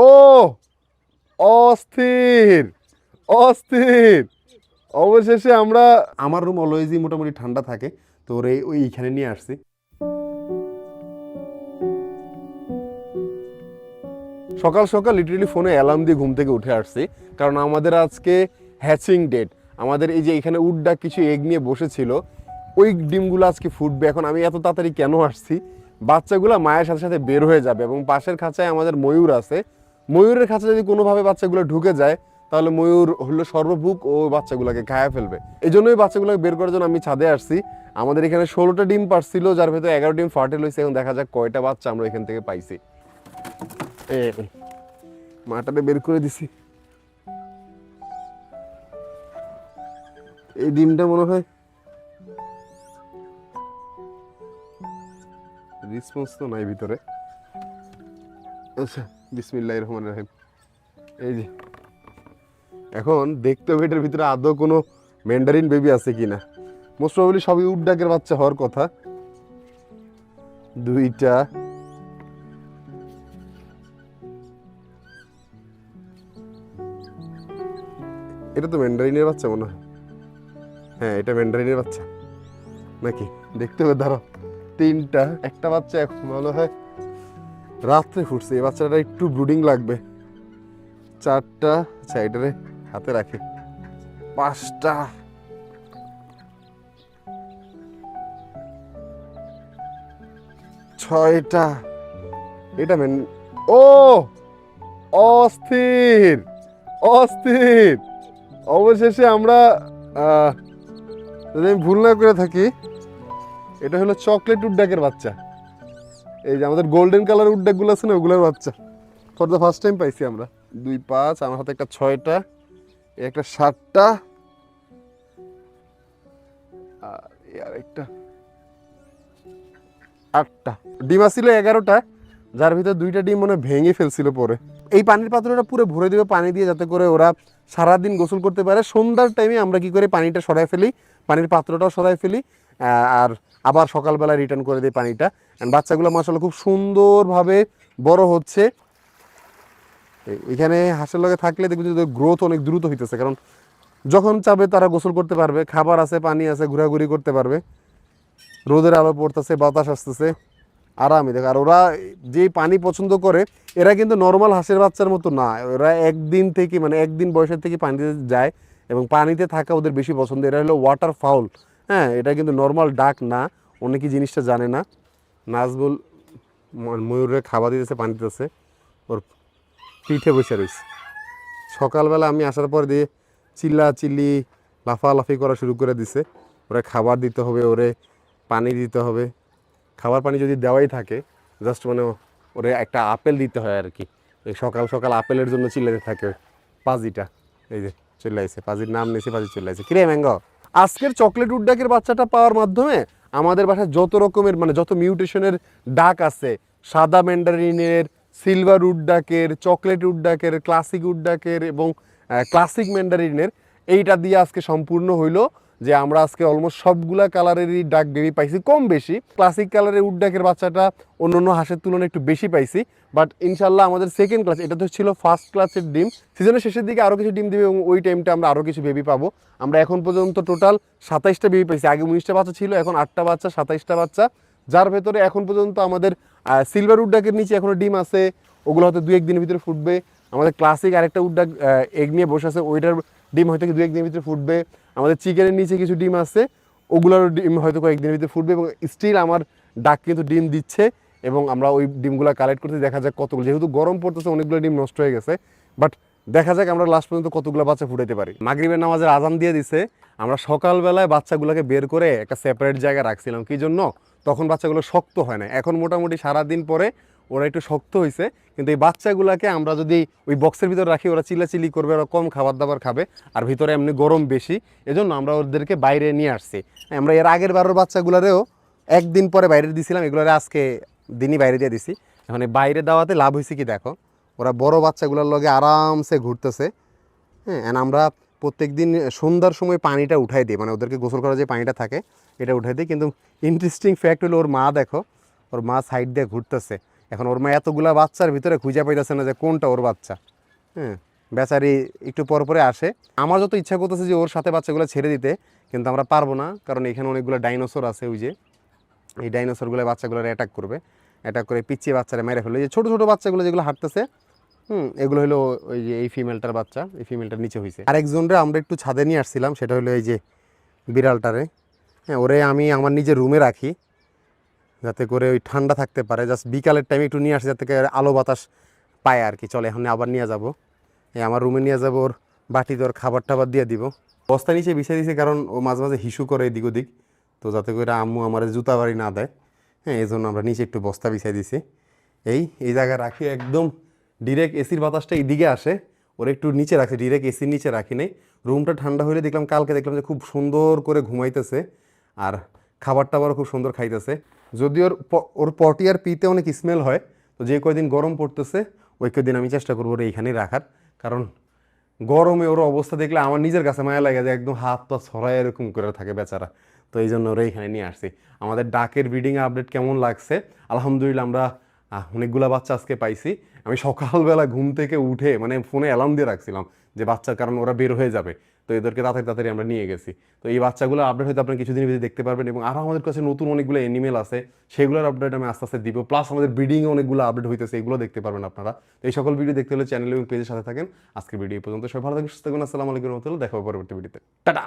ও, অস্থির অস্থির। অবশেষে আমরা আমার রুম অলওয়েজই মোটামুটি ঠান্ডা থাকে, তো ওরে ওইখানে নিয়ে আসছি। সকাল সকাল লিটারেলি ফোনে অ্যালার্ম দিয়ে ঘুম থেকে উঠে আসছি, কারণ আমাদের আজকে হ্যাচিং ডেট আমাদের এই যে এখানে উডডা কিছু এগ নিয়ে বসেছিল, ওই ডিমগুলো আজকে ফুটবে। এখন আমি এত তাড়াতাড়ি কেন আসছি? বাচ্চাগুলো মায়ের সাথে সাথে বের হয়ে যাবে এবং পাশের খাঁচায় আমাদের ময়ূর আছে ময়ূরের খাঁচা যদি কোনোভাবে বাচ্চাগুলো ঢুকে যায়, তাহলে ময়ূর হলো সর্বভুক ও বাচ্চাগুলোকে খায়া ফেলবে। এই জন্যই বাচ্চাগুলোকে বের করার জন্য আমি ছাদে আসছি। আমাদের এখানে ষোলোটা ডিম পারছিল, যার ভেতরে এগারো ডিম ফার্টেল হয়েছে। এখন দেখা যাক কয়টা বাচ্চা আমরা এখান থেকে পাইছি। মাটাতে বের করে দিছি। এই ডিমটা মনে হয় রেসপন্স তো নাই ভিতরে। আচ্ছা বিসমিল্লাহ রহমান রাহিম। এই যে, এখন দেখতে হবে এটার ভিতরে আদৌ কোনো ম্যান্ডারিন বেবি আছে কিনা। মোস্ট প্রবাবলি সবই উডডাকের বাচ্চা হওয়ার কথা। দুইটা। এটা তো ম্যান্ডারিনের বাচ্চা মনে হয়। হ্যাঁ এটা ম্যান্ডারিনের বাচ্চা। নাকি? দেখতে হবে, দাঁড়াও। তিনটা, একটা বাচ্চা এখন মনে হয়। রাত্রে ফুটছে, এই বাচ্চাটা একটু ব্রুডিং লাগবে। চারটা এটারে হাতে রাখি। পাঁচটা। ছয়টা। এটা মেন ও! অস্থির! অস্থির! অবশেষে আমরা যদি আমি ভুল না করে থাকি, এটা হলো চকলেট উড্ডাকের বাচ্চা। এই যে আমাদের গোল্ডেন কালার উড্ডাকগুলো আছে না, ওগুলোর বাচ্চা। ফর দ্য ফার্স্ট টাইম পাইছি আমরা। দুই পাঁচ, আমার হাতে একটা ছয়টা একটা সাতটা, আর একটা আটটা। ডিম আসছিল এগারোটা, যার ভিতরে দুইটা ডিম মনে ভেঙে ফেলছিল পরে। এই পানির পাত্রটা পুরো ভরে দেবে পানি দিয়ে যাতে করে ওরা সারাদিন গোসল করতে পারে। সন্ধ্যার টাইমে আমরা কি করে, পানিটা সরাই ফেলি, পানির পাত্রটাও সরাই ফেলি। আর আবার সকালবেলা রিটার্ন করে দিই পানিটা। And বাচ্চাগুলো মাসাল্লাহ খুব সুন্দরভাবে বড় হচ্ছে। এখানে হাঁসের লগে থাকলে দেখবে যে গ্রোথ অনেক দ্রুত হইতেছে। কারণ যখন চাবে তারা গোসল করতে পারবে, খাবার আছে, পানি আছে, ঘোরাঘুরি করতে পারবে। রোদের আলো পড়তেছে, বাতাস আসতেছে আরামে দেখো, আর ওরা যে পানি পছন্দ করে, এরা কিন্তু নর্মাল হাঁসের বাচ্চার মতো না। ওরা একদিন থেকে মানে একদিন বয়সের থেকে পানিতে যায় এবং পানিতে থাকা ওদের বেশি পছন্দ। এরা হলো ওয়াটার ফাউল হ্যাঁ এটা কিন্তু নর্মাল ডাক না। অনেকে জিনিসটা জানে না? নাজবুল ময়ূরের খাবার দিতেছে, পানি দিতেছে। ওর পিঠে বসে রয়েছে সকালবেলা আমি আসার পর দিয়ে চিল্লা চিল্লি লাফালাফি করা শুরু করে দিছে। ওরা খাবার দিতে হবে, ওরে পানি দিতে হবে। খাবার পানি যদি দেওয়াই থাকে জাস্ট মানে ওরে একটা আপেল দিতে হয় আর কি। এই সকাল সকাল আপেলের জন্য চিল্লাতে থাকে। পাজিটা, এই যে চলে আসছে পাজির নাম নিয়েছে, পাজি চলে আসছে কিরে ম্যাঙ্গো? আজকের চকলেট উড্ডাকের বাচ্চাটা পাওয়ার মাধ্যমে আমাদের বাসায় যত রকমের মানে যত মিউটেশনের ডাক আছে, সাদা ম্যান্ডারিনের, সিলভার উড্ডাকের, চকলেট উড্ডাকের, ক্লাসিক উড্ডাকের এবং ক্লাসিক ম্যান্ডারিনের, এইটা দিয়ে আজকে সম্পূর্ণ হইল। যে আমরা আজকে অলমোস্ট সবগুলা কালারেরই ডাক বেবি পাইছি, কম বেশি। ক্লাসিক কালারের উড্ডাকের বাচ্চাটা অন্য অন্য হাঁসের তুলনায় একটু বেশি পাইছি। বাট ইনশাল্লাহ আমাদের সেকেন্ড ক্লাস এটা তো ছিল ফার্স্ট ক্লাসের ডিম। সিজনের শেষের দিকে আরও কিছু ডিম দিবে এবং ওই টাইমটা আমরা আরও কিছু বেবি পাবো। আমরা এখন পর্যন্ত টোটাল সাতাইশটা বেবি পাইছি। আগে উনিশটা বাচ্চা ছিল, এখন আটটা বাচ্চা, সাতাইশটা বাচ্চা। যার ভেতরে এখন পর্যন্ত আমাদের সিলভার উড্ডাকের নিচে এখনও ডিম আছে। ওগুলো হয়তো দু একদিনের ভিতরে ফুটবে। আমাদের ক্লাসিক আরেকটা উড্ডাক এগ নিয়ে বসে আছে, ওইটার ডিম হয়তো দু একদিনের ভিতরে ফুটবে। আমাদের চিকেনের নিচে কিছু ডিম আছে ওগুলোর ডিম হয়তো কয়েকদিনের ভিতরে ফুটবে এবং স্টিল আমার ডাক কিন্তু ডিম দিচ্ছে এবং আমরা ওই ডিমগুলো কালেক্ট করতে দেখা যাক কতগুলো। যেহেতু গরম পড়তেছে, অনেকগুলো ডিম নষ্ট হয়ে গেছে বাট দেখা যাক আমরা লাস্ট পর্যন্ত কতগুলো বাচ্চা ফুটাইতে পারি। মাগরিবের নামাজের আজান দিয়ে দিছে, আমরা সকালবেলায় বাচ্চাগুলোকে বের করে একটা সেপারেট জায়গায় রাখছিলাম। কি জন্য? তখন বাচ্চাগুলো শক্ত হয় না। এখন মোটামুটি সারাদিন পরে ওরা একটু শক্ত হয়েছে কিন্তু এই বাচ্চাগুলোকে আমরা যদি ওই বক্সের ভিতরে রাখি, ওরা চিল্লাচিল্লি করবে, ওরা কম খাবার দাবার খাবে, আর ভিতরে এমনি গরম বেশি, এজন্য আমরা ওদেরকে বাইরে নিয়ে আসছি। আমরা এর আগের বারের বাচ্চাগুলোরেও একদিন পরে বাইরে দিয়েছিলাম এগুলোরে আজকে দিনই বাইরে দিয়ে দিছি। এখন বাইরে দেওয়াতে লাভ হয়েছে কি দেখো, ওরা বড় বাচ্চাগুলোর লগে আরামসে ঘুরতেছে হ্যাঁ আমরা প্রত্যেক দিন সন্ধ্যার সময় পানিটা উঠাই দিই মানে ওদেরকে গোসল করার যে পানিটা থাকে, এটা উঠাই দিই, কিন্তু ইন্টারেস্টিং ফ্যাক্ট হলো ওর মা দেখো, ওর মা সাইড দিয়ে ঘুরতেছে। এখন ওর মা এতগুলা বাচ্চার ভিতরে খুঁজে পাইতেছে না যে কোনটা ওর বাচ্চা হ্যাঁ? বেচারি একটু পর পরে আসে। আমার যত ইচ্ছা করতেছে যে ওর সাথে বাচ্চাগুলো ছেড়ে দিতে, কিন্তু আমরা পারব না, কারণ এখানে অনেকগুলো ডাইনোসর আছে ওই যে। এই ডাইনোসরগুলো বাচ্চাগুলো অ্যাটাক করবে। অ্যাটাক করে পিছিয়ে বাচ্চারা মেরে ফেলবে। যে ছোটো ছোটো বাচ্চাগুলো যেগুলো হাঁটতেছে, হুম, এগুলো হলো ওই যে এই ফিমেলটার বাচ্চা, এই ফিমেলটার নিচে হয়েছে আরেকজনরে আমরা একটু ছাদে নিয়ে আসছিলাম, সেটা হলো এই যে বিড়ালটারে। হ্যাঁ ওরে আমি আমার নিজের রুমে রাখি। যাতে করে ওই ঠান্ডা থাকতে পারে। জাস্ট বিকালের টাইমে একটু নিয়ে আসি যাতে আলো বাতাস পায় আর কি। চলে, এখন আবার নিয়ে যাব। এই আমার রুমে নিয়ে যাব, ওর বাটি ওর খাবার টাবার দিয়ে দিব। বস্তা নিচে বিছিয়ে দিয়েছি কারণ ও মাঝে মাঝে হিসু করে এদিক ওদিক। তো যাতে করে আম্মু আমার জুতা বাড়ি না দেয়। হ্যাঁ এই জন্য আমরা নিচে একটু বস্তা বিছিয়ে দিছি। এই এই জায়গায় রাখি একদম ডিরেক্ট এসির বাতাসটা এইদিকে আসে। ওর একটু নিচে রাখি ডিরেক্ট এসির নিচে রাখি নেই। রুমটা ঠান্ডা হলে দেখলাম, কালকে দেখলাম যে খুব সুন্দর করে ঘুমাইতেছে। আর খাবার টাবারও খুব সুন্দর খাইতেছে। যদি ওর ওর পটি আর পিতে অনেক স্মেল হয়, তো যে কয়দিন গরম পড়তেছে, ওই কয়দিন আমি চেষ্টা করব ওর এইখানেই রাখার। কারণ গরমে ওর অবস্থা দেখলে আমার নিজের কাছে মায়া লাগে যে একদম হাত পা ছড়ায় এরকম করে থাকে বেচারা। তো এই জন্য ওরা এইখানে নিয়ে আসছি। আমাদের ডাকের ব্রিডিং আপডেট কেমন লাগছে? আলহামদুলিল্লাহ আমরা অনেকগুলা বাচ্চা আজকে পাইছি। আমি সকালবেলা ঘুম থেকে উঠে মানে ফোনে অ্যালার্ম দিয়ে রাখছিলাম যে বাচ্চার কারণ ওরা বের হয়ে যাবে। তো এদেরকে তাড়াতাড়ি তাড়াতাড়ি আমরা নিয়ে গেছি। তো এই বাচ্চাগুলো আপডেট হয়তো আপনারা কিছুদিন ভিতরে দেখতে পারবেন এবং আরও আমাদের কাছে নতুন অনেকগুলো এনিমেল আছে, সেগুলোর আপডেট আমি আস্তে আস্তে দিব। প্লাস আমাদের ব্রিডিংয়ে অনেকগুলো আপডেট হইতেছে, এগুলো দেখতে পারবেন আপনারা। তো এই সকল ভিডিও দেখতে হলে চ্যানেল এবং পেজের সাথে থাকেন। আজকের ভিডিও পর্যন্ত। সবাই ভালো থাকুন, সুস্থ থাকুন। আসসালামু আলাইকুম রহমতুল্লাহ। দেখা পরবর্তী ভিডিওতে টাটা!